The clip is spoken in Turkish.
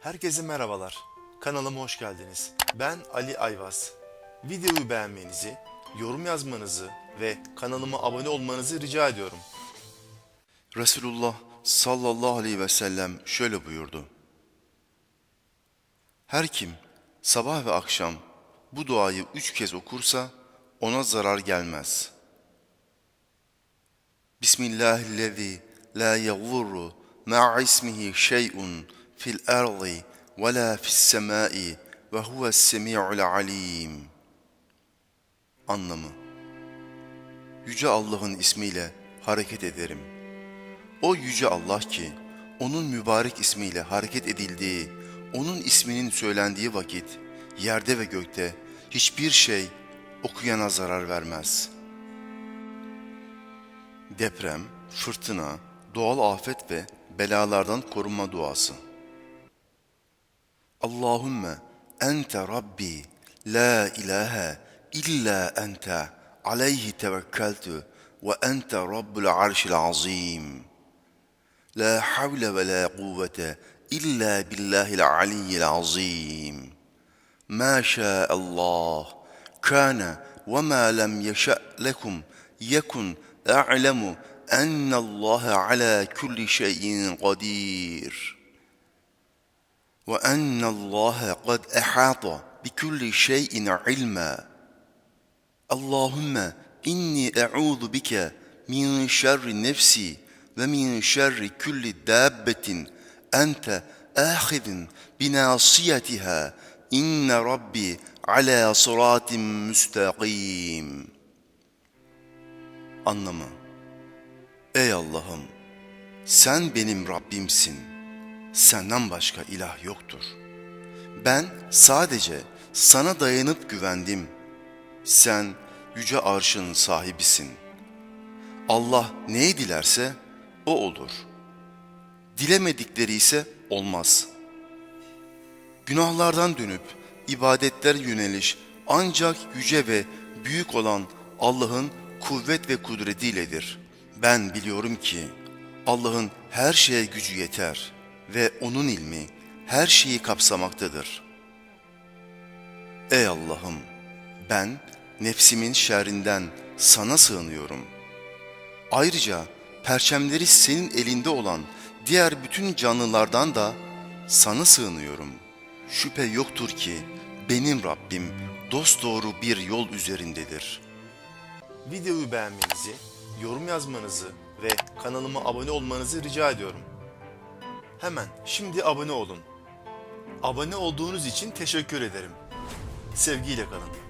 Herkese merhabalar. Kanalıma hoş geldiniz. Ben Ali Ayvaz. Videoyu beğenmenizi, yorum yazmanızı ve kanalıma abone olmanızı rica ediyorum. Resulullah sallallahu aleyhi ve sellem şöyle buyurdu. Her kim sabah ve akşam bu duayı üç kez okursa ona zarar gelmez. Bismillahillezî la yagurru ma'a ismihi şey'un ve la fis semai ve huves semi'ul alim. Anlamı Yüce Allah'ın ismiyle hareket ederim. O yüce Allah ki, onun mübarek ismiyle hareket edildiği, onun isminin söylendiği vakit, yerde ve gökte hiçbir şey okuyana zarar vermez. Deprem, fırtına, doğal afet ve belalardan korunma duası. اللهم أنت ربي لا إله إلا أنت عليه توكلت وأنت رب العرش العظيم. لا حول ولا قوة إلا بالله العلي العظيم. ما شاء الله كان وما لم يشأ لكم يكن أعلم أن الله على كل شيء قدير. وأن الله قد أحاط بكل شيء علما اللهم إني أعوذ بك من شر نفسي ومن شر كل دابة أنت آخذ بناصيتها إن ربي على صراط müstakim. Anlamı Ey Allah'ım sen benim Rabbimsin. Senden başka ilah yoktur. Ben sadece sana dayanıp güvendim. Sen yüce arşın sahibisin. Allah neyi dilerse o olur. Dilemedikleri ise olmaz. Günahlardan dönüp ibadetler yöneliş ancak yüce ve büyük olan Allah'ın kuvvet ve kudretiyledir. Ben biliyorum ki Allah'ın her şeye gücü yeter ve onun ilmi her şeyi kapsamaktadır. Ey Allah'ım ben nefsimin şerrinden sana sığınıyorum. Ayrıca perçemleri senin elinde olan diğer bütün canlılardan da sana sığınıyorum. Şüphe yoktur ki benim Rabbim dosdoğru bir yol üzerindedir. Videoyu beğenmenizi, yorum yazmanızı ve kanalıma abone olmanızı rica ediyorum. Hemen şimdi abone olun. Abone olduğunuz için teşekkür ederim. Sevgiyle kalın.